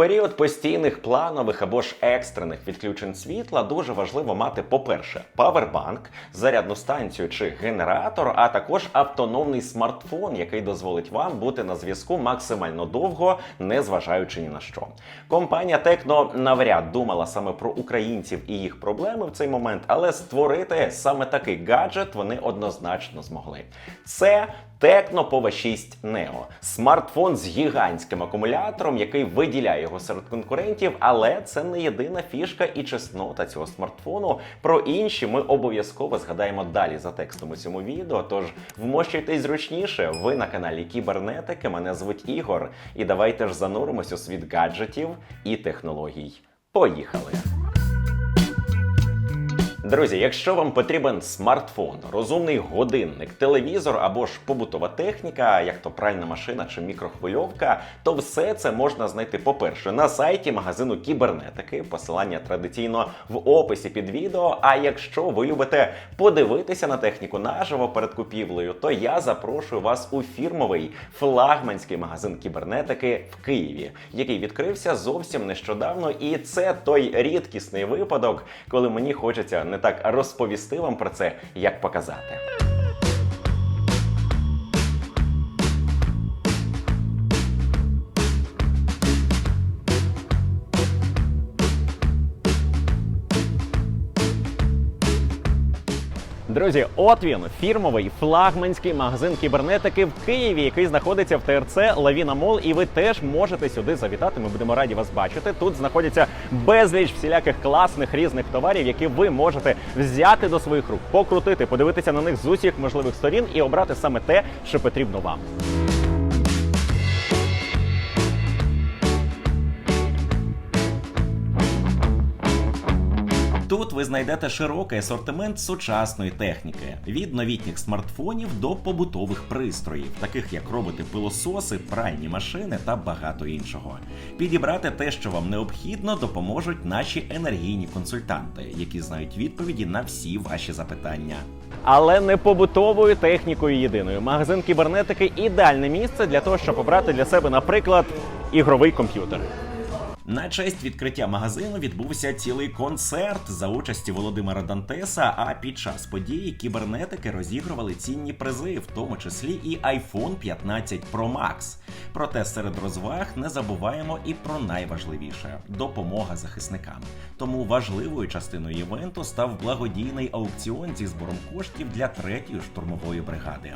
період постійних планових або ж екстрених відключень світла дуже важливо мати, по-перше, павербанк, зарядну станцію чи генератор, а також автономний смартфон, який дозволить вам бути на зв'язку максимально довго, не зважаючи ні на що. Компанія Текно навряд думала саме про українців і їх проблеми в цей момент, але створити саме такий гаджет вони однозначно змогли. Це Tecno Pova 6 Neo. смартфон з гігантським акумулятором, який виділяє його серед конкурентів, але це не єдина фішка і чеснота цього смартфону. Про інші ми обов'язково згадаємо далі за текстом у цьому відео. Тож вмощуйтесь зручніше. Ви на каналі Кібернетики. Мене звуть Ігор. І давайте ж зануримось у світ гаджетів і технологій. Поїхали! Друзі, якщо вам потрібен смартфон, розумний годинник, телевізор або ж побутова техніка, як то пральна машина чи мікрохвильовка, то все це можна знайти, по-перше, на сайті магазину кібернетики. Посилання традиційно в описі під відео. А якщо ви любите подивитися на техніку наживо перед купівлею, то я запрошую вас у фірмовий флагманський магазин кібернетики в Києві, який відкрився зовсім нещодавно, і це той рідкісний випадок, коли мені хочеться не так розповісти вам про це, як показати. Друзі, от він фірмовий флагманський магазин кібернетики в Києві, який знаходиться в ТРЦ Лавіна Мол. І ви теж можете сюди завітати. Ми будемо раді вас бачити. Тут знаходяться безліч всіляких класних різних товарів, які ви можете взяти до своїх рук, покрутити, подивитися на них з усіх можливих сторін і обрати саме те, що потрібно вам. Ви знайдете широкий асортимент сучасної техніки від новітніх смартфонів до побутових пристроїв, таких як роботи-пилососи, пральні машини та багато іншого. Підібрати те, що вам необхідно, допоможуть наші енергійні консультанти, які знають відповіді на всі ваші запитання. Але не побутовою технікою єдиною. Магазин кібернетики ідеальне місце для того, щоб обрати для себе, наприклад, ігровий комп'ютер. На честь відкриття магазину відбувся цілий концерт за участі Володимира Дантеса. А під час події кібернетики розігрували цінні призи, в тому числі і iPhone 15 Pro Max. Проте серед розваг не забуваємо і про найважливіше допомога захисникам. Тому важливою частиною івенту став благодійний аукціон зі збором коштів для третьої штурмової бригади.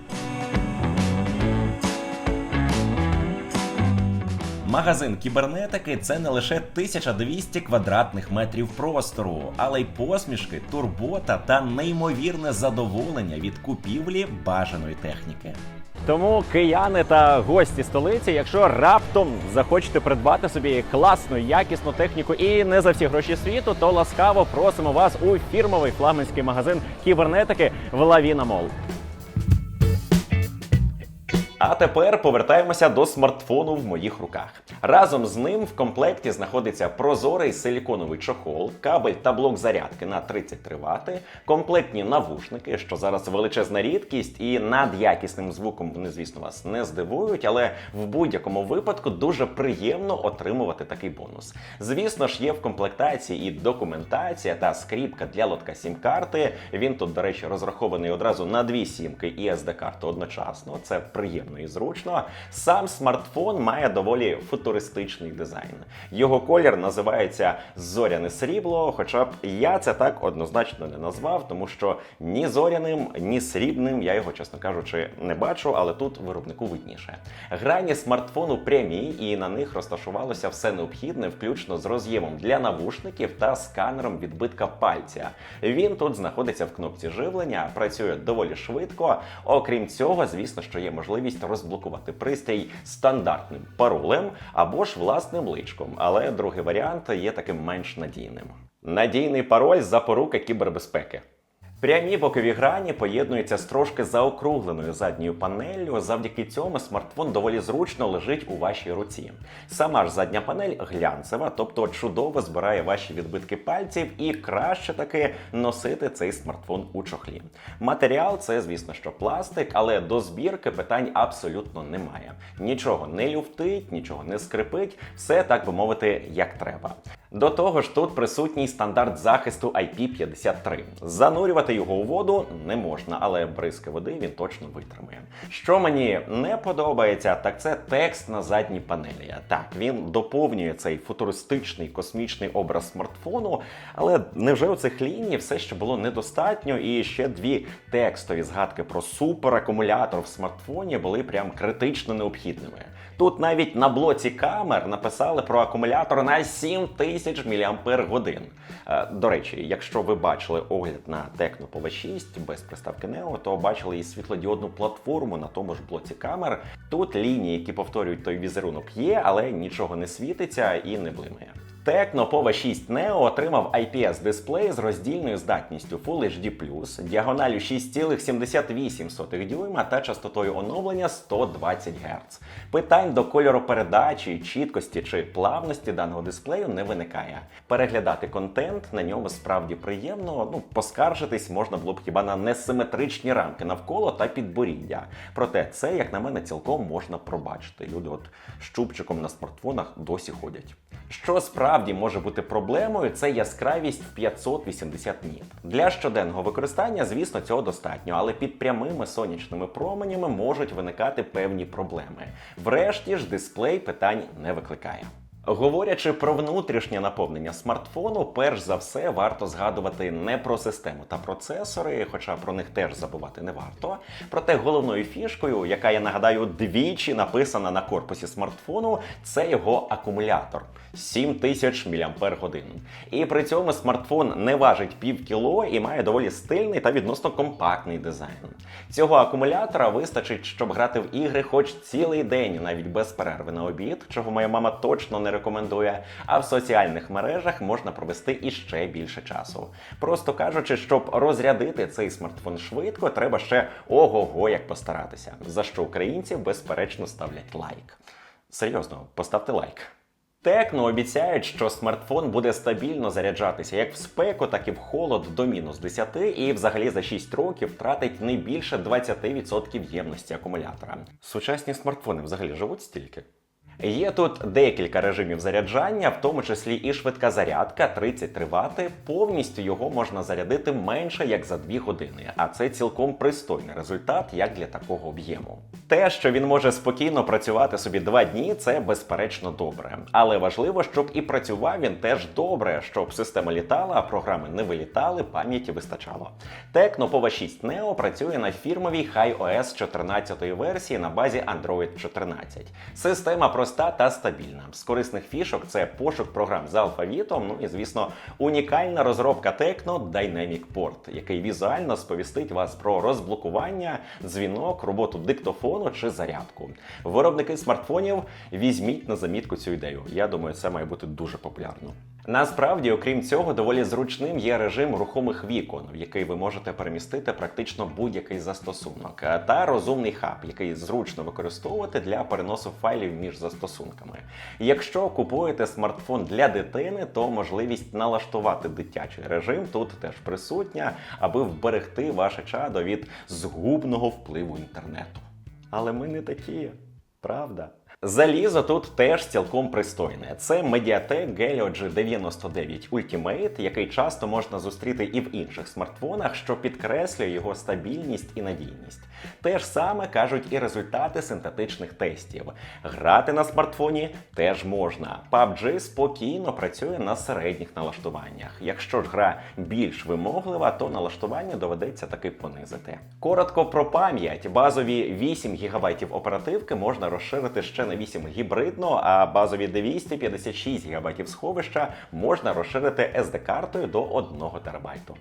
Магазин кібернетики це не лише 1200 квадратних метрів простору, але й посмішки, турбота та неймовірне задоволення від купівлі бажаної техніки. Тому кияни та гості столиці, якщо раптом захочете придбати собі класну, якісну техніку і не за всі гроші світу, то ласкаво просимо вас у фірмовий флагманський магазин кібернетики в Лавіна Мол. А тепер повертаємося до смартфону в моїх руках. Разом з ним в комплекті знаходиться прозорий силіконовий чохол, кабель та блок зарядки на 33 Вт, комплектні навушники, що зараз величезна рідкість, і над якісним звуком вони, звісно, вас не здивують, але в будь-якому випадку дуже приємно отримувати такий бонус. Звісно ж, є в комплектації і документація та скріпка для лотка сім-карти. Він тут, до речі, розрахований одразу на дві сімки і SD-карту одночасно. Це приємно і зручно. Сам смартфон має доволі футуристичний дизайн. Його колір називається зоряне срібло. Хоча б я це так однозначно не назвав, тому що ні зоряним, ні срібним я його, чесно кажучи, не бачу, але тут виробнику видніше. Грані смартфону прямі, і на них розташувалося все необхідне, включно з роз'ємом для навушників та сканером відбитка пальця. Він тут знаходиться в кнопці живлення, працює доволі швидко. Окрім цього, звісно, що є можливість розблокувати пристрій стандартним паролем або ж власним личком. Але другий варіант є таким менш надійним. Надійний пароль запорука кібербезпеки. Прямі бокові грані поєднуються з трошки заокругленою задньою панеллю. Завдяки цьому смартфон доволі зручно лежить у вашій руці. Сама ж задня панель глянцева, тобто чудово збирає ваші відбитки пальців і краще таки носити цей смартфон у чохлі. Матеріал це, звісно, що пластик, але до збірки питань абсолютно немає. Нічого не люфтить, нічого не скрипить, все так би мовити, як треба. До того ж, тут присутній стандарт захисту IP53. Занурювати його у воду не можна, але бризки води він точно витримує. Що мені не подобається, так це текст на задній панелі. Так, він доповнює цей футуристичний космічний образ смартфону, але невже у цих ліній все ще було недостатньо? І ще дві текстові згадки про суперакумулятор в смартфоні були прям критично необхідними. Тут навіть на блоці камер написали про акумулятор на 7000 мАч. Е, До речі, якщо ви бачили огляд на Tecno Pova 6 без приставки Neo, то бачили і світлодіодну платформу на тому ж блоці камер. Тут лінії, які повторюють той візерунок, є, але нічого не світиться і не блимає. Tecno Pova 6 Neo отримав IPS дисплей з роздільною здатністю Full HD+, діагоналю 6,78 дюйма та частотою оновлення 120 Гц. Питань до кольоропередачі, чіткості чи плавності даного дисплею не виникає. Переглядати контент на ньому справді приємно. Ну, поскаржитись можна було б хіба на несиметричні рамки навколо та підборіддя. Проте це, як на мене, цілком можна пробачити. Люди от з чубчиком на смартфонах досі ходять. Що справді може бути проблемою, це яскравість в 580 ніт. Для щоденного використання, звісно, цього достатньо, але під прямими сонячними променями можуть виникати певні проблеми. Врешті ж дисплей питань не викликає. Говорячи про внутрішнє наповнення смартфону, перш за все варто згадувати не про систему та процесори, хоча про них теж забувати не варто. Проте головною фішкою, яка я нагадаю двічі написана на корпусі смартфону, це його акумулятор 7000 мАч. І при цьому смартфон не важить пів кіло і має доволі стильний та відносно компактний дизайн. Цього акумулятора вистачить, щоб грати в ігри хоч цілий день, навіть без перерви на обід, чого моя мама точно не рекомендує. А в соціальних мережах можна провести іще більше часу. Просто кажучи, щоб розрядити цей смартфон швидко, треба ще ого-го як постаратися. За що українці безперечно ставлять лайк. Серйозно, поставте лайк. Текно обіцяють, що смартфон буде стабільно заряджатися як в спеку, так і в холод до мінус 10, і взагалі за 6 років втратить не більше 20% ємності акумулятора. Сучасні смартфони взагалі живуть стільки. Є тут декілька режимів заряджання, в тому числі і швидка зарядка 33 Вт. Повністю його можна зарядити менше як за 2 години, а це цілком пристойний результат як для такого об'єму. Те, що він може спокійно працювати собі 2 дні, це безперечно добре. Але важливо, щоб і працював він теж добре, щоб система літала, а програми не вилітали, пам'яті вистачало. Tecno Pova 6 Neo працює на фірмовій HiOS 14 версії на базі Android 14. Система проста та стабільна. З корисних фішок це пошук програм з алфавітом. Ну і звісно, унікальна розробка Tecno Dynamic Port, який візуально сповістить вас про розблокування, дзвінок, роботу диктофону чи зарядку. Виробники смартфонів візьміть на замітку цю ідею. Я думаю, це має бути дуже популярно. Насправді, окрім цього, доволі зручним є режим рухомих вікон, в який ви можете перемістити практично будь-який застосунок, та розумний хаб, який зручно використовувати для переносу файлів між застосунками. Якщо купуєте смартфон для дитини, то можливість налаштувати дитячий режим тут теж присутня, аби вберегти ваше чадо від згубного впливу інтернету. Але ми не такі, правда? Залізо тут теж цілком пристойне. Це Mediatek Helio G99 Ultimate, який часто можна зустріти і в інших смартфонах, що підкреслює його стабільність і надійність. Те ж саме кажуть і результати синтетичних тестів. Грати на смартфоні теж можна. PUBG спокійно працює на середніх налаштуваннях. Якщо ж гра більш вимоглива, то налаштування доведеться таки понизити. Коротко про пам'ять. Базові 8 ГБ оперативки можна розширити ще на 8 гібридно, а базові 256 ГБ сховища можна розширити SD-картою до 1 ТБ.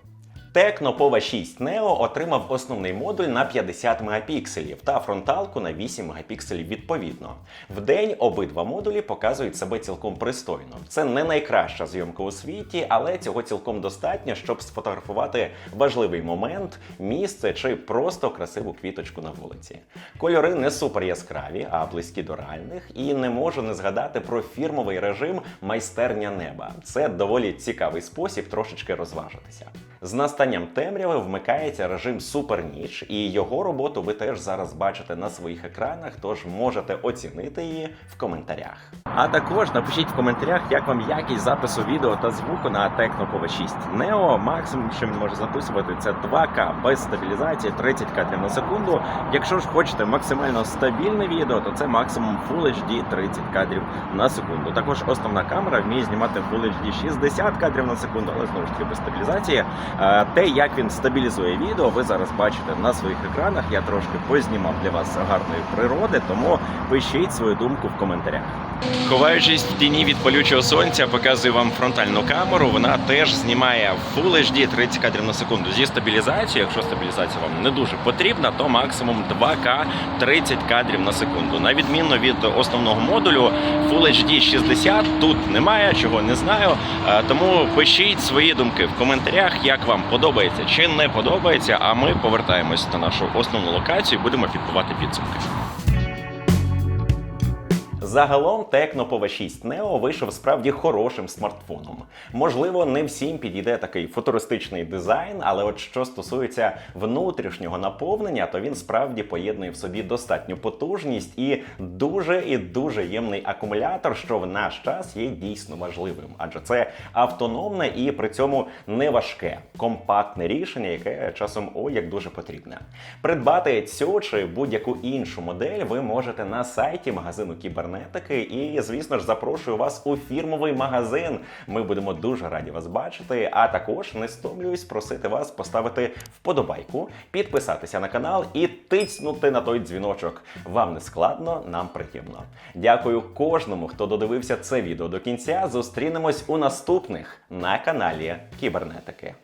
Tecno Pova 6 Neo отримав основний модуль на 50 мегапікселів та фронталку на 8 мегапікселів відповідно. Вдень обидва модулі показують себе цілком пристойно. Це не найкраща зйомка у світі, але цього цілком достатньо, щоб сфотографувати важливий момент, місце чи просто красиву квіточку на вулиці. Кольори не супер яскраві, а близькі до реальних, і не можу не згадати про фірмовий режим майстерня неба. Це доволі цікавий спосіб трошечки розважитися. З настанням темряви вмикається режим суперніч, і його роботу ви теж зараз бачите на своїх екранах, тож можете оцінити її в коментарях. А також напишіть в коментарях, як вам якість запису відео та звуку на Tecno 6 Neo. Максимум, що він може записувати, це 2К без стабілізації 30 кадрів на секунду. Якщо ж хочете максимально стабільне відео, то це максимум Full HD 30 кадрів на секунду. Також основна камера вміє знімати Full HD 60 кадрів на секунду, але знову ж таки без стабілізації. Те, як він стабілізує відео, ви зараз бачите на своїх екранах. Я трошки познімав для вас гарної природи, тому пишіть свою думку в коментарях. Ховаючись в тіні від палючого сонця, показую вам фронтальну камеру. Вона теж знімає Full HD 30 кадрів на секунду зі стабілізацією. Якщо стабілізація вам не дуже потрібна, то максимум 2К 30 кадрів на секунду. На відміну від основного модулю Full HD 60 тут немає, чого не знаю. Е, Тому пишіть свої думки в коментарях, як вам подобається чи не подобається. А ми повертаємось на нашу основну локацію і будемо підбивати підсумки. Загалом Tecno Pova 6 Neo вийшов справді хорошим смартфоном. Можливо, не всім підійде такий футуристичний дизайн, але от що стосується внутрішнього наповнення, то він справді поєднує в собі достатню потужність і дуже і дуже ємний акумулятор, що в наш час є дійсно важливим, адже це автономне і при цьому не важке, компактне рішення, яке часом о як дуже потрібне. Придбати цю чи будь-яку іншу модель ви можете на сайті магазину кібернетики. І, звісно ж, запрошую вас у фірмовий магазин. Ми будемо дуже раді вас бачити. А також не стомлююсь просити вас поставити вподобайку, підписатися на канал і тицнути на той дзвіночок. Вам не складно, нам приємно. Дякую кожному, хто додивився це відео до кінця. Зустрінемось у наступних на каналі Кібернетики.